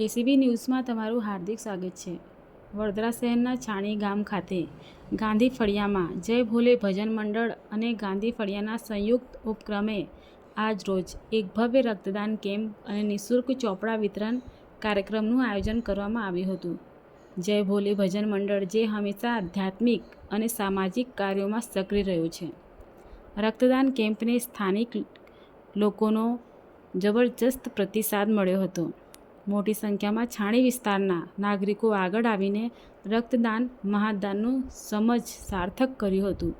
ACB ન્યૂઝમાં તમારું હાર્દિક સ્વાગત છે. વડોદરા શહેરના છાણી ગામ ખાતે ગાંધી ફળિયામાં જય ભોલે ભજન મંડળ અને ગાંધી ફળિયાના સંયુક્ત ઉપક્રમે આજ રોજ એક ભવ્ય રક્તદાન કેમ્પ અને નિઃશુલ્ક ચોપડા વિતરણ કાર્યક્રમનું આયોજન કરવામાં આવ્યું હતું. જય ભોલે ભજન મંડળ જે હંમેશા આધ્યાત્મિક અને સામાજિક કાર્યોમાં સક્રિય રહ્યું છે. રક્તદાન કેમ્પને સ્થાનિક લોકોનો જબરજસ્ત પ્રતિસાદ મળ્યો હતો. મોટી સંખ્યામાં છાણી વિસ્તારના નાગરિકો આગળ આવીને રક્તદાન મહાદાનનું સમજ સાર્થક કર્યું હતું,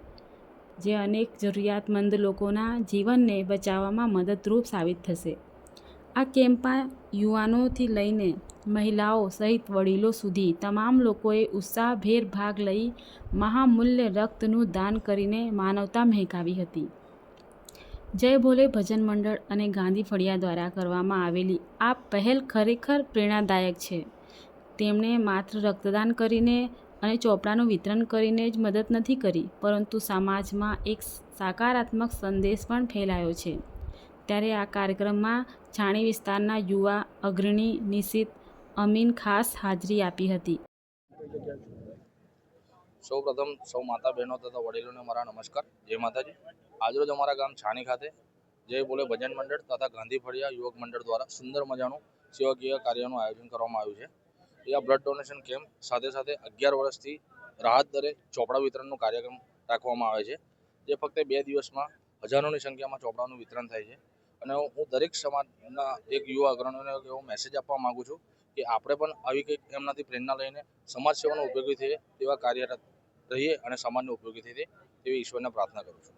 જે અનેક જરૂરિયાતમંદ લોકોના જીવનને બચાવવામાં મદદરૂપ સાબિત થશે. આ કેમ્પમાં યુવાનોથી લઈને મહિલાઓ સહિત વડીલો સુધી તમામ લોકોએ ઉત્સાહભેર ભાગ લઈ મહામૂલ્ય રક્તનું દાન કરીને માનવતા મહેકાવી હતી. જય ભોલે ભજન મંડળ અને ગાંધી ફળિયા દ્વારા કરવામાં આવેલી આ પહેલ ખરેખર પ્રેરણાદાયક છે. તેમણે માત્ર રક્તદાન કરીને અને ચોપડાનું વિતરણ કરીને જ મદદ નથી કરી, પરંતુ સમાજમાં એક સકારાત્મક સંદેશ પણ ફેલાયો છે. ત્યારે આ કાર્યક્રમમાં છાણી વિસ્તારના યુવા અગ્રણી નિશિત અમીન ખાસ હાજરી આપી હતી. સૌ પ્રથમ સૌ માતા બહેનો તથા વડીલોને મારા નમસ્કાર. જય માતાજી. આજરોજ અમારા ગામ છાણી ખાતે જય બોલે ભજન મંડળ તથા ગાંધી ફળિયા યુવક મંડળ દ્વારા સુંદર મજાનું સેવાકીય કાર્યનું આયોજન કરવામાં આવ્યું છે. આ બ્લડ ડોનેશન કેમ્પ સાથે સાથે અગિયાર વર્ષથી રાહત દરે ચોપડા વિતરણનો કાર્યક્રમ રાખવામાં આવે છે. જે ફક્ત બે દિવસમાં હજારોની સંખ્યામાં ચોપડાનું વિતરણ થાય છે. અને હું દરેક સમાજના એક યુવા અગ્રણીઓને એવો મેસેજ આપવા માગું છું કે આપણે પણ આવી કંઈક એમનાથી પ્રેરણા લઈને સમાજ સેવાનો ઉપયોગી થઈએ તેવા કાર્યરત રહીએ અને સમાજને ઉપયોગી થઈએ તેવી ઈશ્વરને પ્રાર્થના કરું છું.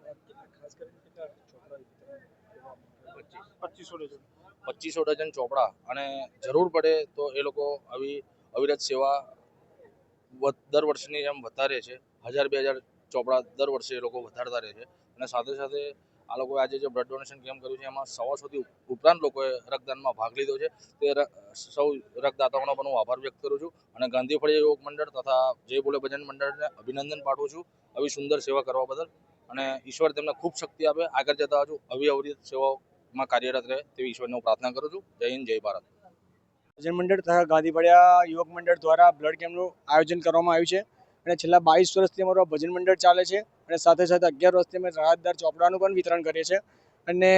પચીસો ડઝન. ચોપડા અને જરૂર પડે તો એ લોકો આવી અવિરત સેવા દર વર્ષની જેમ વધારે છે. હજાર બે હજાર ચોપડા દર વર્ષે એ લોકો વધારતા રહે છે. અને સાથે સાથે આ લોકોએ આજે જે બ્લડ ડોનેશન કેમ્પ કર્યું છે, એમાં સવાસોથી ઉપરાંત લોકોએ રક્તદાનમાં ભાગ લીધો છે. તે સૌ રક્તદાતાઓનો પણ હું આભાર વ્યક્ત કરું છું અને ગાંધી ફળિયા યોગ મંડળ તથા જય બોલે ભજન મંડળને અભિનંદન પાઠવું છું આવી સુંદર સેવા કરવા બદલ. અને ઈશ્વર તેમને ખૂબ શક્તિ આપે. આગળ જતા હજુ આવી અવિરત સેવાઓમાં કાર્યરત રહે તેવી ઈશ્વરને હું પ્રાર્થના કરું છું. જય હિન્દ, જય ભારત. ભજન મંડળ તથા ગાંધીપડિયા યુવક મંડળ દ્વારા બ્લડ કેમ્પનું આયોજન કરવામાં આવ્યું છે. અને છેલ્લા બાવીસ વર્ષથી અમારું ભજન મંડળ ચાલે છે અને સાથે સાથે અગિયાર વર્ષથી અમે રાહતદાર ચોપડાનું પણ વિતરણ કરીએ છીએ. અને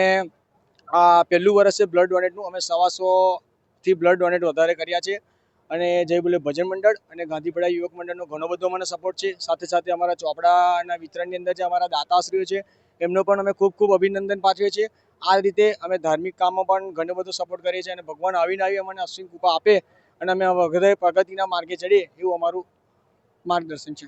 આ પહેલું વર્ષ બ્લડ ડોનેટનું. અમે સવાસોથી બ્લડ ડોનેટ વધારે કર્યા છે. અને જય બોલે ભજન મંડળ અને ગાંધીપડા યુવક મંડળનો ઘણો બધો મને સપોર્ટ છે. સાથે સાથે અમારા ચોપડાના વિતરણની અંદર જે અમારા દાતાશ્રીઓ છે, એમનો પણ અમે ખૂબ ખૂબ અભિનંદન પાઠવીએ છીએ. આ રીતે અમે ધાર્મિક કામમાં પણ ઘણો બધો સપોર્ટ કરીએ છીએ અને ભગવાન આવીને આવી અમને અશ્વિન કૃપા આપે અને અમે વધારે પ્રગતિના માર્ગે ચડીએ એવું અમારું માર્ગદર્શન છે.